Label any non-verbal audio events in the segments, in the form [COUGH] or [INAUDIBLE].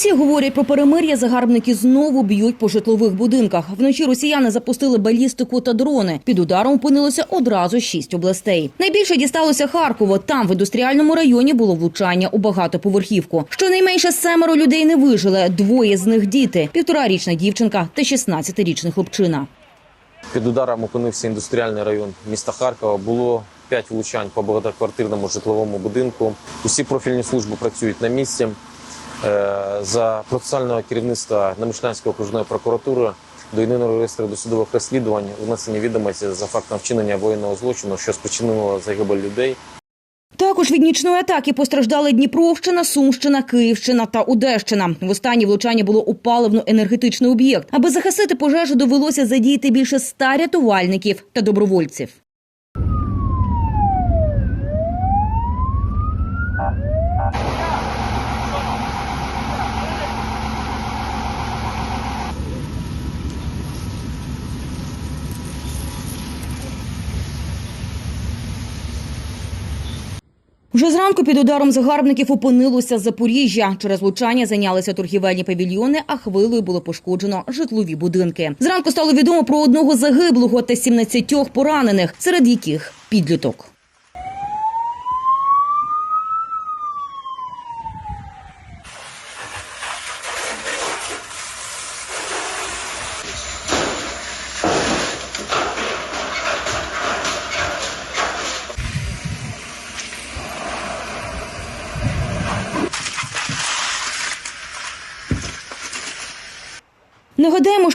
всі говорять про перемир'я, загарбники знову б'ють по житлових будинках. Вночі росіяни запустили балістику та дрони. Під ударом опинилося одразу шість областей. Найбільше дісталося Харкову. Там в індустріальному районі було влучання у багатоповерхівку. Щонайменше семеро людей не вижили. Двоє з них діти: півторарічна дівчинка та 16-річний хлопчина. Під ударом опинився індустріальний район міста Харкова. Було п'ять влучань по багатоквартирному житловому будинку. Усі профільні служби працюють на місці. Е, За процесуального керівництва Немишлянської окружної прокуратури до єдиного реєстру досудових розслідувань внесені відомості за фактом вчинення воєнного злочину, що спричинило загибель людей. Також від нічної атаки постраждали Дніпровщина, Сумщина, Київщина та Одещина. В останнє влучання було у паливно-енергетичний об'єкт. Аби захистити пожежу, довелося задіяти більше ста рятувальників та добровольців. Вже зранку під ударом загарбників опинилося Запоріжжя. Через влучання зайнялися торгівельні павільйони, а хвилою було пошкоджено житлові будинки. Зранку стало відомо про одного загиблого та 17 поранених, серед яких підліток.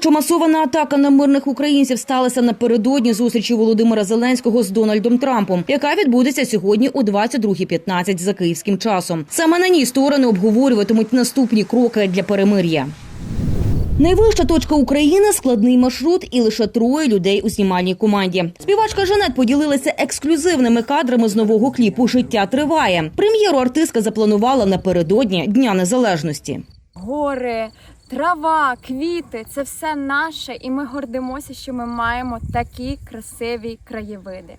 Що масована атака на мирних українців сталася напередодні зустрічі Володимира Зеленського з Дональдом Трампом, яка відбудеться сьогодні о 22.15 за київським часом. Саме на ній сторони обговорюватимуть наступні кроки для перемир'я. Найвища точка України складний маршрут і лише троє людей у знімальній команді. Співачка Жанет поділилася ексклюзивними кадрами з нового кліпу Життя триває. Прем'єру артистка запланувала напередодні Дня Незалежності. гори, трава, квіти це все наше, і ми гордимося, що ми маємо такі красиві краєвиди.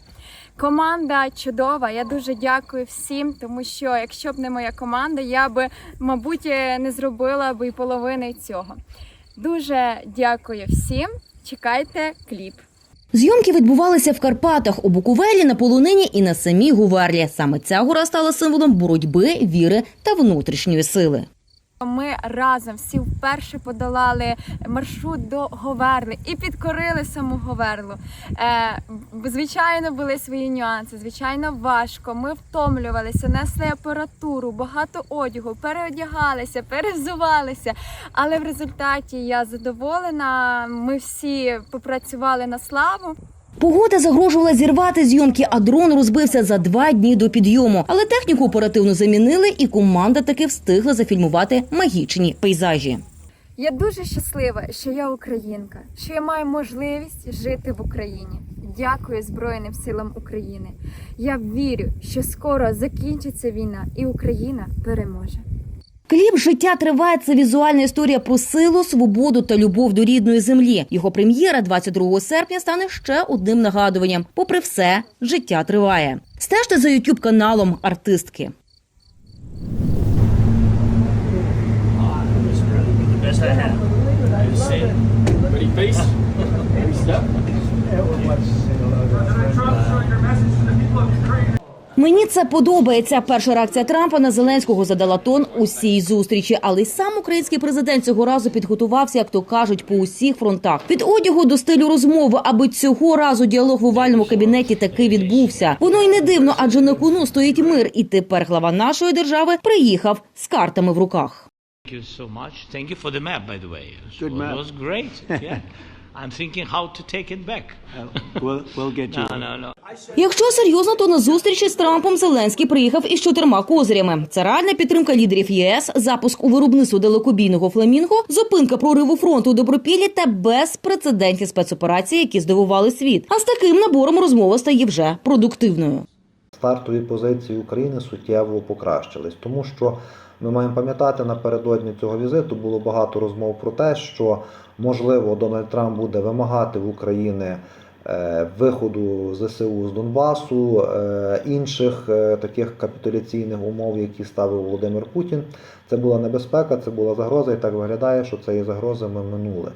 Команда чудова. Я дуже дякую всім, тому що якщо б не моя команда, я би, мабуть, не зробила б і половини цього. Дуже дякую всім. Чекайте кліп. Зйомки відбувалися в Карпатах, у Буковелі, на Полонині і на самій Гуверлі. Саме ця гора стала символом боротьби, віри та внутрішньої сили. Ми разом всі вперше подолали маршрут до Говерли і підкорили саму Говерлу. Е, звичайно, були свої нюанси, звичайно, важко. Ми втомлювалися, несли апаратуру, багато одягу, переодягалися, перевзувалися. Але в результаті я задоволена. Ми всі попрацювали на славу. Погода загрожувала зірвати зйомки, а дрон розбився за два дні до підйому. Але техніку оперативно замінили, і команда таки встигла зафільмувати магічні пейзажі. Я дуже щаслива, що я українка, що я маю можливість жити в Україні. Дякую Збройним силам України. Я вірю, що скоро закінчиться війна і Україна переможе. Кліп Життя триває. Це візуальна історія про силу, свободу та любов до рідної землі. Його прем'єра 22 серпня стане ще одним нагадуванням. Попри все, життя триває. Стежте за ютуб каналом артистки. Ready. Step. Мені це подобається. Перша реакція Трампа на Зеленського задала тон усій зустрічі, але й сам український президент цього разу підготувався, як то кажуть, по усіх фронтах. Від одягу до стилю розмови, аби цього разу діалог в овальному кабінеті таки відбувся. Воно й не дивно, адже на кону стоїть мир. І тепер глава нашої держави приїхав з картами в руках. You so much. Thank you for the map, by the way. It was great. Yeah. [LAUGHS] I'm thinking how to take it back. We'll, we'll get you. No, no, no. Якщо серйозно, то на зустрічі з Трампом Зеленський приїхав із чотирма козирями: це реальна підтримка лідерів ЄС, запуск у виробництво далекобійного фламінго, зупинка прориву фронту у Добропіллі та безпрецедентні спецоперації, які здивували світ. А з таким набором розмова стає вже продуктивною. стартові позиції України суттєво покращились, тому що ми маємо пам'ятати напередодні цього візиту було багато розмов про те, що можливо Дональд Трамп буде вимагати в України е, виходу ЗСУ з Донбасу, е, інших е, таких капітуляційних умов, які ставив Володимир Путін. Це була небезпека, це була загроза, і так виглядає, що цієї загрози ми минули.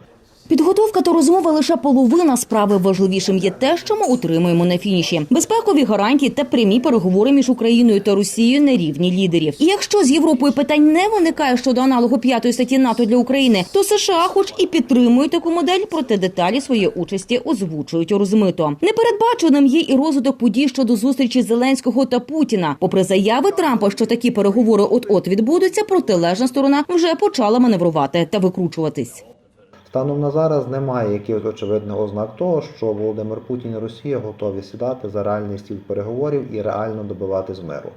Підготовка та розмова лише половина справи. Важливішим є те, що ми утримуємо на фініші: безпекові гарантії та прямі переговори між Україною та Росією на рівні лідерів. І якщо з Європою питань не виникає щодо аналогу п'ятої статті НАТО для України, то США, хоч і підтримують таку модель, проте деталі своєї участі озвучують розмито. Непередбаченим є і розвиток подій щодо зустрічі Зеленського та Путіна. Попри заяви Трампа, що такі переговори от-от відбудуться, протилежна сторона вже почала маневрувати та викручуватись. Станом на зараз немає якихось очевидних ознак того, що Володимир Путін і Росія готові сідати за реальний стіл переговорів і реально добиватись миру.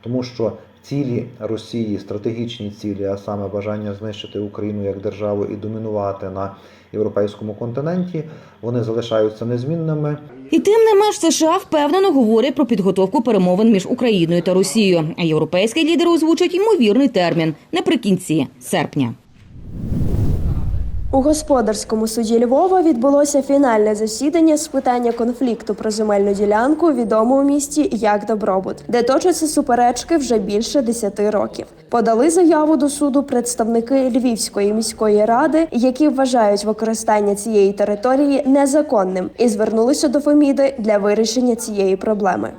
Тому що цілі Росії, стратегічні цілі, а саме бажання знищити Україну як державу і домінувати на європейському континенті, вони залишаються незмінними. І тим не менш США впевнено говорять про підготовку перемовин між Україною та Росією. А європейські лідери озвучують ймовірний термін наприкінці серпня. У господарському суді Львова відбулося фінальне засідання з питання конфлікту про земельну ділянку, відому у місті як Добробут, де точаться суперечки вже більше 10 років. Подали заяву до суду представники Львівської міської ради, які вважають використання цієї території незаконним, і звернулися до Феміди для вирішення цієї проблеми.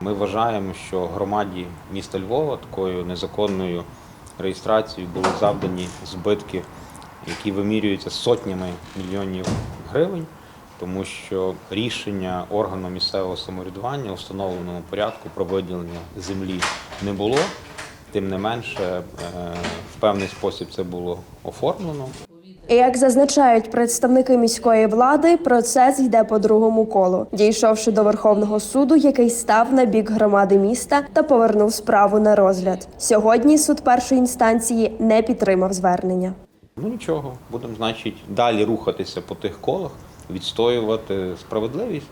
Ми вважаємо, що громаді міста Львова такою незаконною реєстрацією були завдані збитки, які вимірюються сотнями мільйонів гривень, тому що рішення органу місцевого самоврядування у встановленому порядку про виділення землі не було. Тим не менше, е, в певний спосіб це було оформлено. Як зазначають представники міської влади, процес йде по другому колу, дійшовши до Верховного суду, який став на бік громади міста та повернув справу на розгляд. Сьогодні суд першої інстанції не підтримав звернення. Ну нічого, будемо, значить, далі рухатися по тих колах, відстоювати справедливість.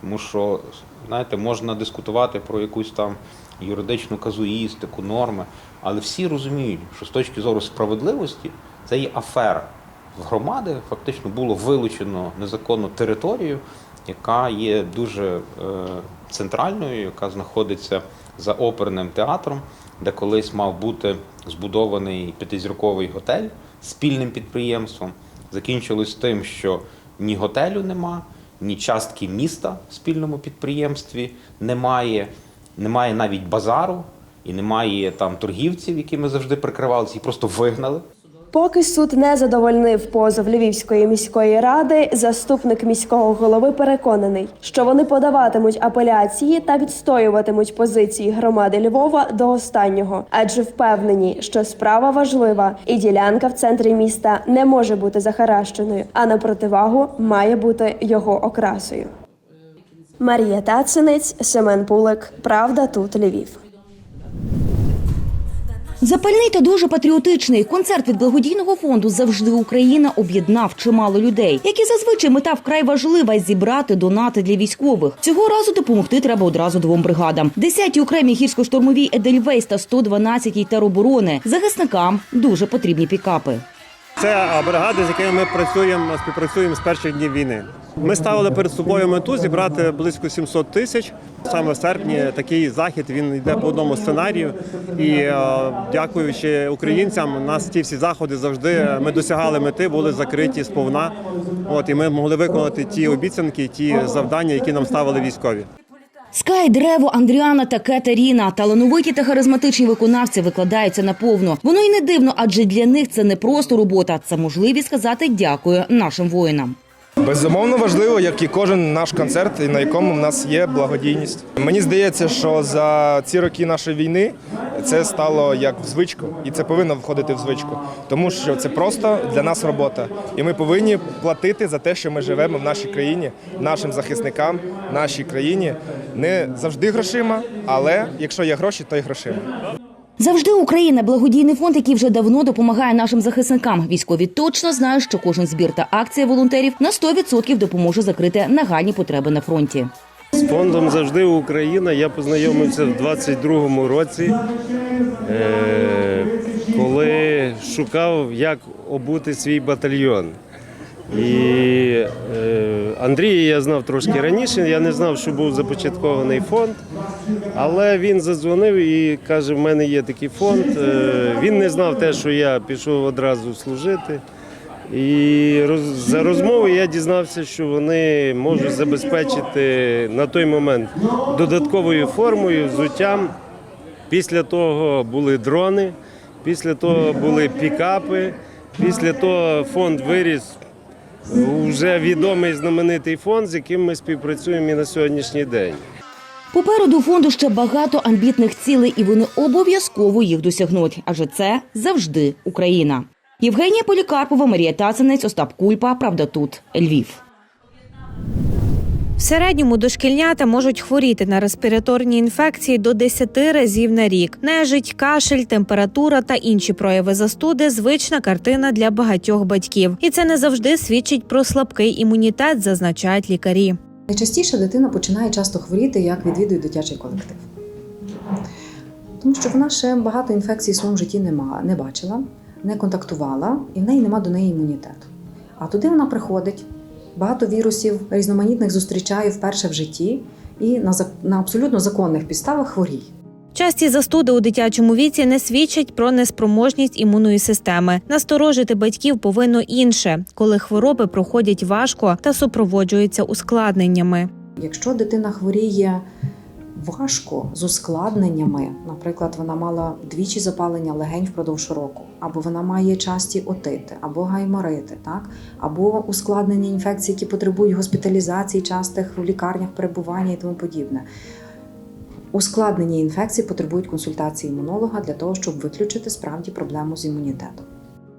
Тому що, знаєте, можна дискутувати про якусь там юридичну казуїстику, норми, але всі розуміють, що з точки зору справедливості це є афера. В громади фактично було вилучено незаконну територію, яка є дуже е, центральною, яка знаходиться за оперним театром, де колись мав бути збудований п'ятизірковий готель спільним підприємством. Закінчилось тим, що ні готелю нема, ні частки міста в спільному підприємстві немає, немає навіть базару і немає там торгівців, якими завжди прикривалися, їх просто вигнали. Поки суд не задовольнив позов Львівської міської ради, заступник міського голови переконаний, що вони подаватимуть апеляції та відстоюватимуть позиції громади Львова до останнього, адже впевнені, що справа важлива, і ділянка в центрі міста не може бути захаращеною, а на противагу має бути його окрасою. Марія Тацинець, Семен Пулик. Правда тут Львів. Запальний та дуже патріотичний концерт від благодійного фонду Завжди Україна об'єднав чимало людей, які зазвичай мета вкрай важлива зібрати донати для військових. Цього разу допомогти треба одразу двом бригадам: 10-й окремій гірсько-штурмовій Едельвейс та 112-й тероборони. Захисникам дуже потрібні пікапи. Це бригади, з якими ми працюємо, співпрацюємо з перших днів війни. Ми ставили перед собою мету зібрати близько 700 тисяч. Саме в серпні такий захід він йде по одному сценарію. І е, дякуючи українцям, у нас ті всі заходи завжди ми досягали мети, були закриті сповна. От і ми могли виконати ті обіцянки, ті завдання, які нам ставили військові. Скай, Древо, Андріана та Кетеріна. талановиті та харизматичні виконавці викладаються наповну. Воно й не дивно, адже для них це не просто робота, це можливість сказати дякую нашим воїнам. Безумовно важливо, як і кожен наш концерт, на якому в нас є благодійність. Мені здається, що за ці роки нашої війни це стало як в звичку, і це повинно входити в звичку, тому що це просто для нас робота, і ми повинні платити за те, що ми живемо в нашій країні, нашим захисникам, нашій країні не завжди грошима, але якщо є гроші, то й грошима. Завжди Україна благодійний фонд, який вже давно допомагає нашим захисникам. Військові точно знають, що кожен збір та акція волонтерів на 100% допоможе закрити нагальні потреби на фронті. З фондом завжди Україна я познайомився в 22-му році, е, коли шукав, як обути свій батальйон. І е, Андрія я знав трошки раніше. Я не знав, що був започаткований фонд, але він задзвонив і каже: в мене є такий фонд. Е, він не знав те, що я пішов одразу служити. І за розмови я дізнався, що вони можуть забезпечити на той момент додатковою формою, взуттям. Після того були дрони, після того були пікапи, після того фонд виріс вже відомий знаменитий фонд, з яким ми співпрацюємо і на сьогоднішній день. Попереду фонду ще багато амбітних цілей, і вони обов'язково їх досягнуть, адже це завжди Україна. Євгенія Полікарпова, Марія Тацинець, Остап Кульпа. Правда, тут Львів. В середньому дошкільнята можуть хворіти на респіраторні інфекції до 10 разів на рік. Нежить, кашель, температура та інші прояви застуди звична картина для багатьох батьків, і це не завжди свідчить про слабкий імунітет, зазначають лікарі. Найчастіше дитина починає часто хворіти, як відвідує дитячий колектив. Тому що вона ще багато інфекцій в своєму житті не, бачила, не контактувала, і в неї нема до неї імунітету. А туди вона приходить, багато вірусів різноманітних зустрічає вперше в житті і на, на абсолютно законних підставах хворій. Часті застуди у дитячому віці не свідчать про неспроможність імунної системи. Насторожити батьків повинно інше, коли хвороби проходять важко та супроводжуються ускладненнями. Якщо дитина хворіє важко з ускладненнями, наприклад, вона мала двічі запалення легень впродовж року, або вона має часті отити, або гайморити, так? або ускладнення інфекцій, які потребують госпіталізації, частих в лікарнях перебування і тому подібне. Ускладнення інфекцій потребують консультації імунолога для того, щоб виключити справді проблему з імунітетом.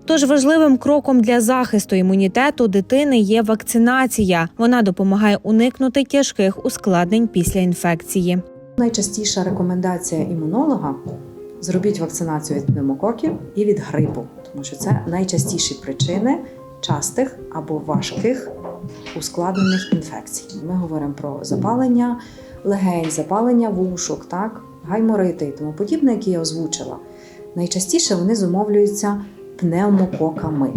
Тож важливим кроком для захисту імунітету дитини є вакцинація. Вона допомагає уникнути тяжких ускладнень після інфекції. Найчастіша рекомендація імунолога зробіть вакцинацію від пневмококів і від грипу, тому що це найчастіші причини частих або важких ускладнених інфекцій. Ми говоримо про запалення легень, запалення вушок, так, гайморити і тому подібне, які я озвучила. Найчастіше вони зумовлюються пневмококами.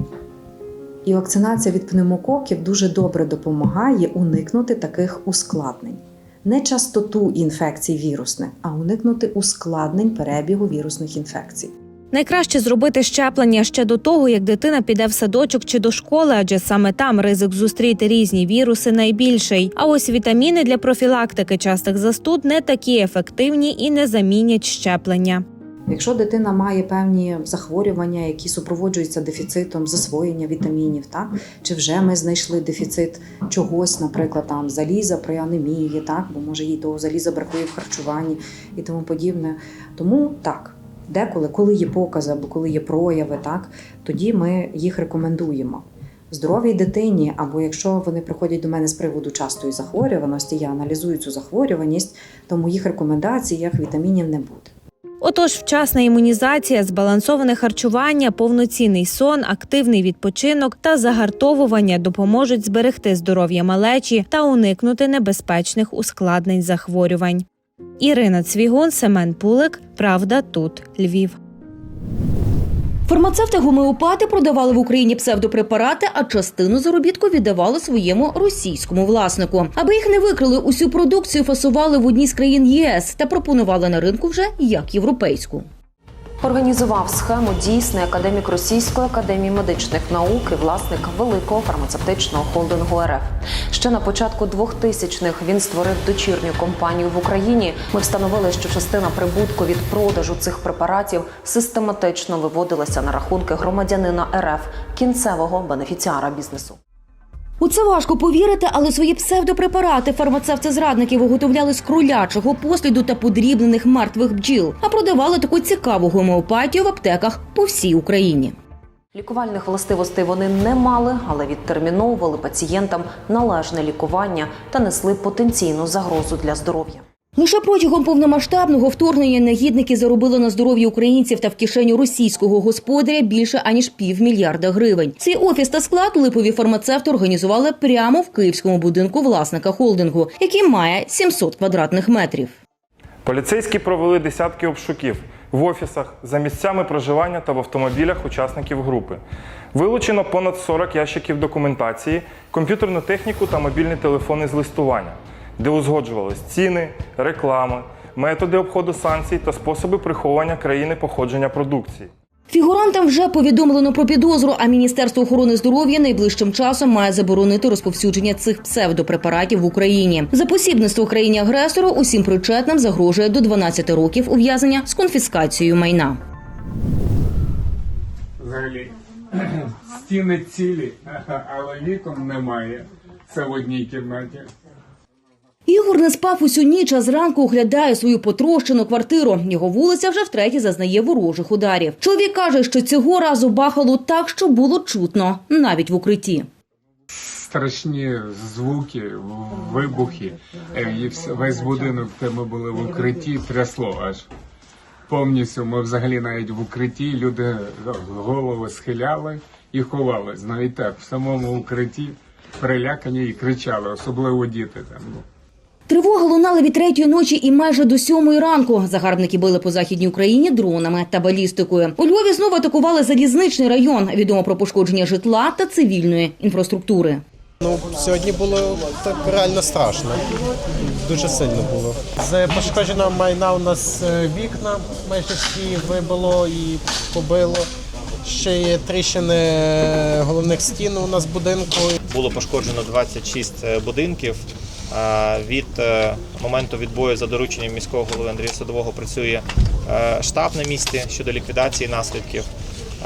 І вакцинація від пневмококів дуже добре допомагає уникнути таких ускладнень. Не частоту інфекцій вірусних, а уникнути ускладнень перебігу вірусних інфекцій. Найкраще зробити щеплення ще до того, як дитина піде в садочок чи до школи, адже саме там ризик зустріти різні віруси найбільший. А ось вітаміни для профілактики частих застуд не такі ефективні і не замінять щеплення. Якщо дитина має певні захворювання, які супроводжуються дефіцитом засвоєння вітамінів, так чи вже ми знайшли дефіцит чогось, наприклад, там заліза при анемії, так, бо може їй того заліза бракує в харчуванні і тому подібне. Тому так, деколи, коли є покази або коли є прояви, так, тоді ми їх рекомендуємо. Здоровій дитині, або якщо вони приходять до мене з приводу частої захворюваності, я аналізую цю захворюваність, то в моїх рекомендаціях вітамінів не буде. Отож, вчасна імунізація, збалансоване харчування, повноцінний сон, активний відпочинок та загартовування допоможуть зберегти здоров'я малечі та уникнути небезпечних ускладнень захворювань. Ірина Цвігун, Семен Пулик. Правда, тут Львів. Фармацевти-гомеопати продавали в Україні псевдопрепарати, а частину заробітку віддавали своєму російському власнику. Аби їх не викрили, усю продукцію фасували в одній з країн ЄС та пропонували на ринку вже як європейську. Організував схему дійсний академік Російської академії медичних наук і власник великого фармацевтичного холдингу РФ. Ще на початку 2000-х він створив дочірню компанію в Україні. Ми встановили, що частина прибутку від продажу цих препаратів систематично виводилася на рахунки громадянина РФ, кінцевого бенефіціара бізнесу. У це важко повірити, але свої псевдопрепарати фармацевти-зрадники виготовляли з кролячого посліду та подрібнених мертвих бджіл, а продавали таку цікаву гомеопатію в аптеках по всій Україні. Лікувальних властивостей вони не мали, але відтерміновували пацієнтам належне лікування та несли потенційну загрозу для здоров'я. Лише протягом повномасштабного вторгнення негідники заробили на здоров'ї українців та в кишеню російського господаря більше аніж півмільярда гривень. Цей офіс та склад липові фармацевти організували прямо в київському будинку власника холдингу, який має 700 квадратних метрів. Поліцейські провели десятки обшуків. в офісах, за місцями проживання та в автомобілях учасників групи. Вилучено понад 40 ящиків документації, комп'ютерну техніку та мобільні телефони з листування, де узгоджувались ціни, реклама, методи обходу санкцій та способи приховування країни походження продукції. Фігурантам вже повідомлено про підозру, а Міністерство охорони здоров'я найближчим часом має заборонити розповсюдження цих псевдопрепаратів в Україні. За посібництво країні агресору усім причетним загрожує до 12 років ув'язнення з конфіскацією майна. Взагалі [CLEARS THROAT] стіни цілі, [LAUGHS] але вікон немає. Це в одній кімнаті. Ігор не спав усю ніч, а зранку оглядає свою потрощену квартиру. Його вулиця вже втретє зазнає ворожих ударів. Чоловік каже, що цього разу бахало так, що було чутно навіть в укритті. Страшні звуки, вибухи. Е, І весь будинок, де ми були в укритті, трясло аж. Повністю ми взагалі навіть в укритті люди голови схиляли і ховались. Навіть так, в самому укритті перелякані і кричали, особливо діти там. Тривоги лунали від третьої ночі і майже до сьомої ранку. Загарбники били по західній Україні дронами та балістикою. У Львові знову атакували залізничний район. Відомо про пошкодження житла та цивільної інфраструктури. Ну, сьогодні було так реально страшно. Дуже сильно було. З пошкодженого майна у нас е, вікна майже всі вибило і побило. Ще є тріщини е, головних стін у нас будинку. Було пошкоджено 26 будинків. А Від е, моменту відбою за дорученням міського голови Андрія Садового працює е, штаб на місці щодо ліквідації наслідків.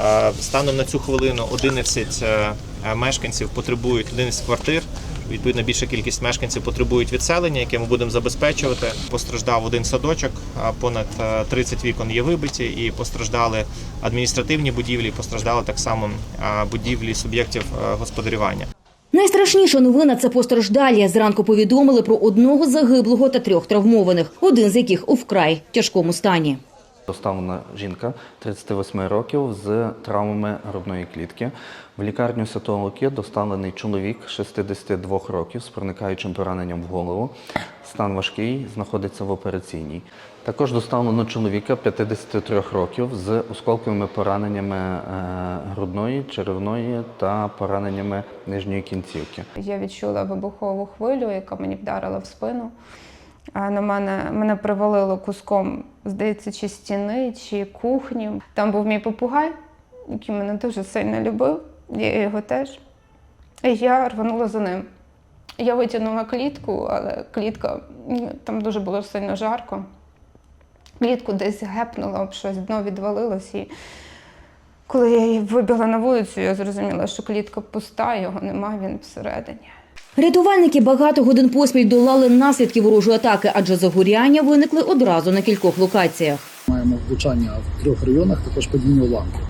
Е, Станом на цю хвилину 11 е, мешканців потребують 11 квартир. Відповідно, більша кількість мешканців потребують відселення, яке ми будемо забезпечувати. Постраждав один садочок, понад е, 30 вікон є вибиті, і постраждали адміністративні будівлі, постраждали так само е, будівлі суб'єктів е, господарювання. Найстрашніша новина це постраждалі. Зранку повідомили про одного загиблого та трьох травмованих, один з яких у вкрай тяжкому стані. Доставлена жінка 38 років з травмами грудної клітки. В лікарню Святого Луки доставлений чоловік 62 років з проникаючим пораненням в голову. Стан важкий, знаходиться в операційній. Також доставлено чоловіка 53 років з осколковими пораненнями е, грудної, черевної та пораненнями нижньої кінцівки. Я відчула вибухову хвилю, яка мені вдарила в спину. А На мене мене привалило куском, здається, чи стіни, чи кухні. Там був мій попугай, який мене дуже сильно любив, я його теж. І я рванула за ним. Я витягнула клітку, але клітка там дуже було сильно жарко. Клітку десь гепнула об щось, дно відвалилось. І коли я її вибігла на вулицю, я зрозуміла, що клітка пуста, його немає, він всередині. Рятувальники багато годин поспіль долали наслідки ворожої атаки, адже загоряння виникли одразу на кількох локаціях. Маємо влучання в трьох районах, також падіння уламків.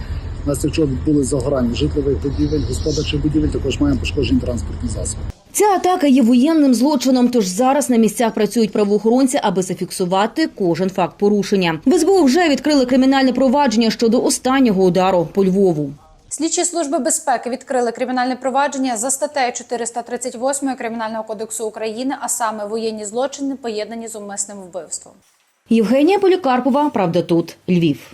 У нас, якщо були загорання житлових будівель, господарчих будівель, також маємо пошкоджені транспортні засоби. Ця атака є воєнним злочином, тож зараз на місцях працюють правоохоронці, аби зафіксувати кожен факт порушення. В СБУ вже відкрили кримінальне провадження щодо останнього удару по Львову. Слідчі служби безпеки відкрили кримінальне провадження за статтею 438 Кримінального кодексу України, а саме воєнні злочини, поєднані з умисним вбивством. Євгенія Полікарпова, правда, тут Львів.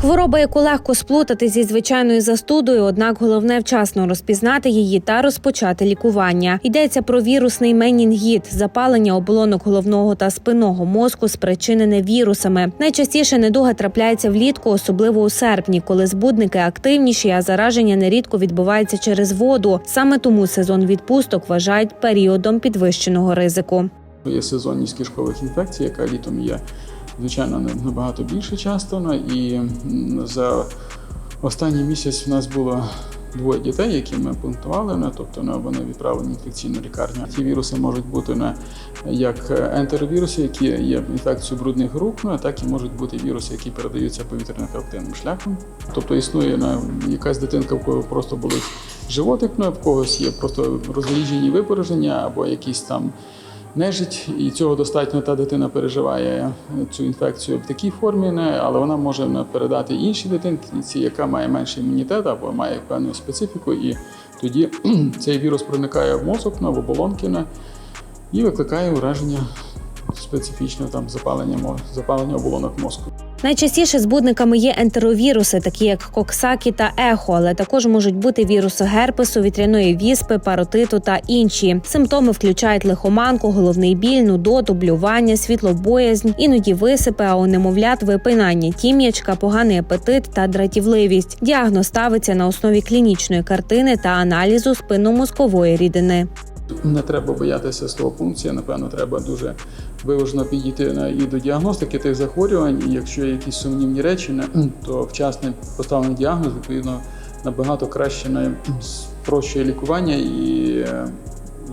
Хвороба, яку легко сплутати зі звичайною застудою, однак головне вчасно розпізнати її та розпочати лікування. Йдеться про вірусний менінгіт, запалення оболонок головного та спинного мозку, спричинене вірусами. Найчастіше недуга трапляється влітку, особливо у серпні, коли збудники активніші, а зараження нерідко відбувається через воду. Саме тому сезон відпусток вважають періодом підвищеного ризику. Є сезонність кишкових інфекцій, яка літом є, звичайно, набагато більше часто. ну, І за останній місяць в нас було двоє дітей, які ми пунктували, ну, тобто ну, вони відправлені в інфекційну лікарню. Ці віруси можуть бути не як ентеровіруси, які є інфекцією брудних рук, ну, так і можуть бути віруси, які передаються повітряно-кровтинним шляхом. Тобто існує ну, якась дитинка, в кого просто болить животик, ну, в когось є просто розгаліджені випороження або якісь там нежить, і цього достатньо та дитина переживає цю інфекцію в такій формі, але вона може передати іншій дитинці, яка має менший імунітет або має певну специфіку, і тоді [CLEARS THROAT] цей вірус проникає в мозок, на в і викликає ураження специфічне там запалення запалення оболонок мозку. Найчастіше збудниками є ентеровіруси, такі як коксакі та ехо, але також можуть бути віруси герпесу, вітряної віспи, паротиту та інші. Симптоми включають лихоманку, головний біль, нудоту, блювання, світлобоязнь, іноді висипи, а у немовлят випинання тім'ячка, поганий апетит та дратівливість. Діагноз ставиться на основі клінічної картини та аналізу спинномозкової рідини. Не треба боятися з того пункція. Напевно, треба дуже виважно підійти і до діагностики тих захворювань. І якщо є якісь сумнівні речі, то вчасне поставлений діагноз відповідно набагато краще не спрощує лікування і е,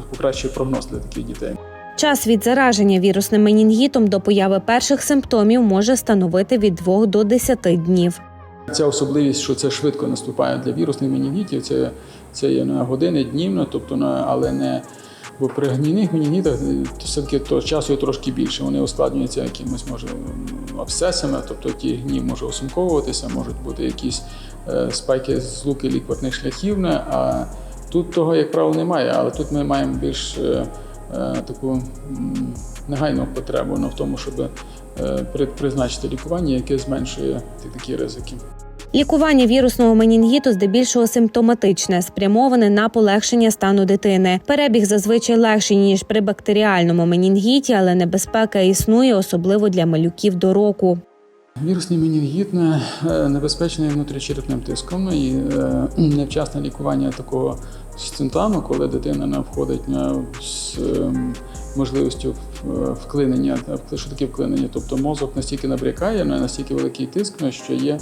покращує прогноз для таких дітей. Час від зараження вірусним менінгітом до появи перших симптомів може становити від 2 до 10 днів. Ця особливість, що це швидко наступає для вірусних менінгітів, це, це є на години, днівно, тобто на, але не бо при гнійних менінгітах е, все-таки то часу трошки більше. Вони ускладнюються якимось може абсцесами, тобто ті гнів може осумковуватися, можуть бути якісь е, спайки з луки лікварних шляхів. А тут того, як правило, немає, але тут ми маємо більш е, таку негайну потребу ну, в тому, щоб призначити лікування, яке зменшує такі ризики. Лікування вірусного менінгіту здебільшого симптоматичне, спрямоване на полегшення стану дитини. Перебіг зазвичай легший ніж при бактеріальному менінгіті, але небезпека існує, особливо для малюків до року. Вірусний менінгіт е, небезпечний внутрічерепним тиском і е, невчасне лікування такого симптому, коли дитина не входить на, ем, можливістю вклинення, е, що таке вклинення, тобто мозок настільки набрякає, на настільки великий тиск, ну, що є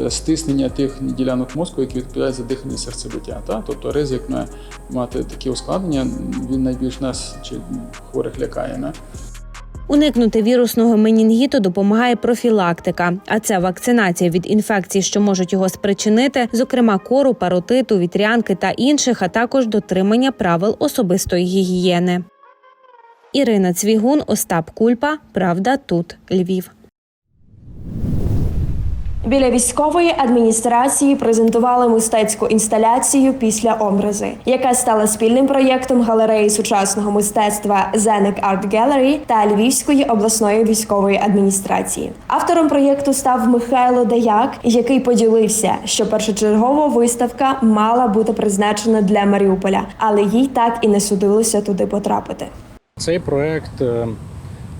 е, стиснення тих ділянок мозку, які відповідають за дихання серцебиття. Та? Тобто ризик на мати такі ускладнення, він найбільш нас чи хворих лякає. Не? Уникнути вірусного менінгіту допомагає профілактика, а це вакцинація від інфекцій, що можуть його спричинити, зокрема кору, паротиту, вітрянки та інших, а також дотримання правил особистої гігієни. Ірина Цвігун, Остап Кульпа. Правда, тут Львів. Біля військової адміністрації презентували мистецьку інсталяцію після образи, яка стала спільним проєктом галереї сучасного мистецтва Зенек Арт Gallery та Львівської обласної військової адміністрації. Автором проєкту став Михайло Даяк, який поділився, що першочергова виставка мала бути призначена для Маріуполя, але їй так і не судилося туди потрапити. Цей проект е,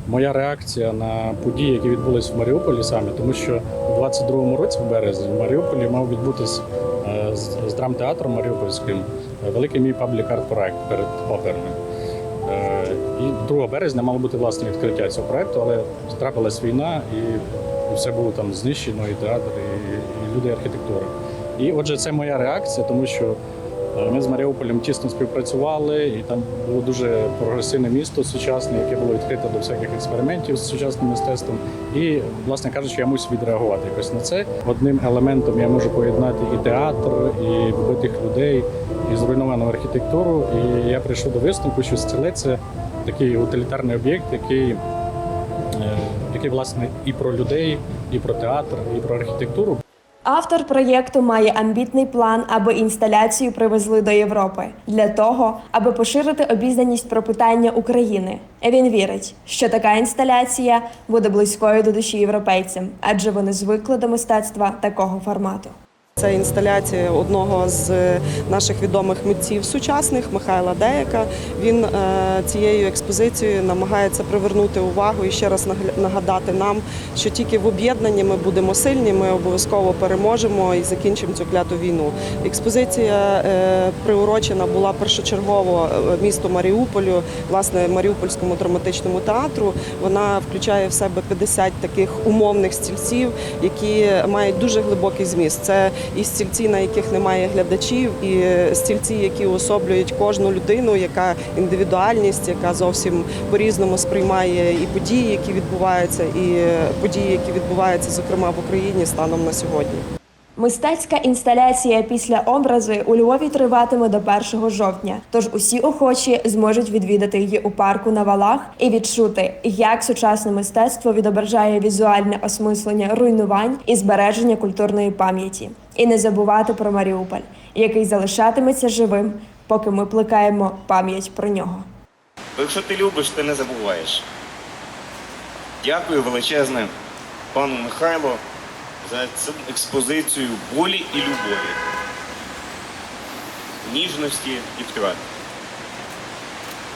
моя реакція на події, які відбулись в Маріуполі саме, тому що у 22-му році, в березні, в Маріуполі мав відбутись е, з, драмтеатром Маріупольським е, великий мій паблік-арт проект перед оперним. І 2 березня мало бути власне відкриття цього проекту, але трапилась війна і, все було там знищено, і театр, і, люди і архітектура. І отже, це моя реакція, тому що Ми з Маріуполем тісно співпрацювали, і там було дуже прогресивне місто сучасне, яке було відкрите до всяких експериментів з сучасним мистецтвом. І, власне кажучи, я мусив відреагувати якось на це. Одним елементом я можу поєднати і театр, і вбитих людей, і зруйновану архітектуру. І я прийшов до висновку, що стіле це такий утилітарний об'єкт, який, е, який власне і про людей, і про театр, і про архітектуру. Автор проєкту має амбітний план, аби інсталяцію привезли до Європи для того, аби поширити обізнаність про питання України. Він вірить, що така інсталяція буде близькою до душі європейцям, адже вони звикли до мистецтва такого формату. Це інсталяція одного з наших відомих митців сучасних Михайла Деяка. Він е, цією експозицією намагається привернути увагу і ще раз нагадати нам, що тільки в об'єднанні ми будемо сильні, ми обов'язково переможемо і закінчимо цю кляту війну. Експозиція е, приурочена була першочергово е, місту Маріуполю, власне, Маріупольському драматичному театру. Вона включає в себе 50 таких умовних стільців, які мають дуже глибокий зміст. Це і стільці, на яких немає глядачів, і стільці, які уособлюють кожну людину, яка індивідуальність, яка зовсім по-різному сприймає і події, які відбуваються, і події, які відбуваються, зокрема в Україні станом на сьогодні. Мистецька інсталяція після образи у Львові триватиме до 1 жовтня. Тож усі охочі зможуть відвідати її у парку на валах і відчути, як сучасне мистецтво відображає візуальне осмислення руйнувань і збереження культурної пам'яті. І не забувати про Маріуполь, який залишатиметься живим, поки ми плекаємо пам'ять про нього. Якщо ти любиш, ти не забуваєш. Дякую величезне пану Михайло за цю експозицію болі і любові, ніжності і втрати.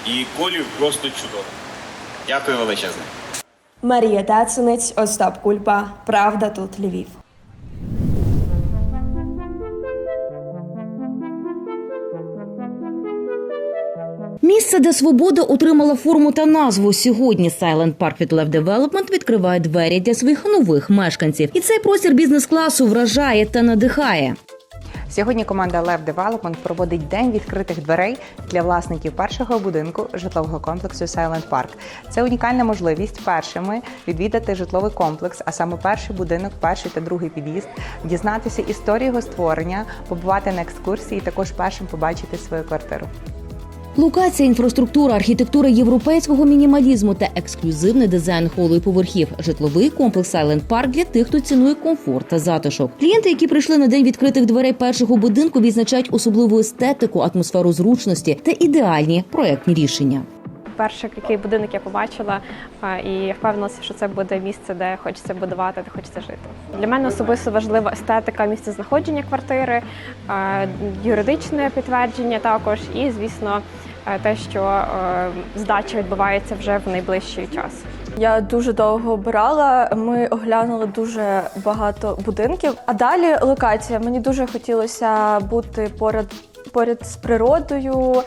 І колів просто чудово. Дякую величезне. Марія Тацинець, Остап Кульпа. Правда тут Львів. Місце, де свобода отримала форму та назву сьогодні. Silent Park від Love Development відкриває двері для своїх нових мешканців. І цей простір бізнес-класу вражає та надихає. Сьогодні команда Lab Development проводить день відкритих дверей для власників першого будинку житлового комплексу Silent Park. Це унікальна можливість першими відвідати житловий комплекс, а саме перший будинок, перший та другий під'їзд, дізнатися історію його створення, побувати на екскурсії, і також першим побачити свою квартиру. Локація, інфраструктура, архітектура європейського мінімалізму та ексклюзивний дизайн холу і поверхів. Житловий комплекс Silent Park для тих, хто цінує комфорт та затишок. Клієнти, які прийшли на день відкритих дверей першого будинку, відзначають особливу естетику, атмосферу зручності та ідеальні проектні рішення. Перший який будинок я побачила і впевнилася, що це буде місце, де хочеться будувати, де хочеться жити. Для мене особисто важлива естетика місця знаходження квартири, юридичне підтвердження також, і звісно, те, що е, здача відбувається вже в найближчий час. Я дуже довго обирала. Ми оглянули дуже багато будинків. А далі локація. Мені дуже хотілося бути поряд поряд з природою. Е,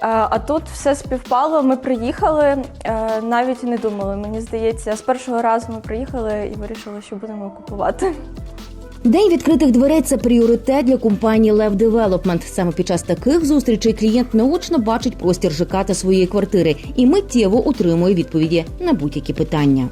А тут все співпало. Ми приїхали, е, навіть не думали. Мені здається, з першого разу ми приїхали і вирішили, що будемо купувати. День відкритих дверей це пріоритет для компанії Лев Девелопмент. Саме під час таких зустрічей клієнт наочно бачить простір ЖК та своєї квартири і миттєво отримує відповіді на будь-які питання.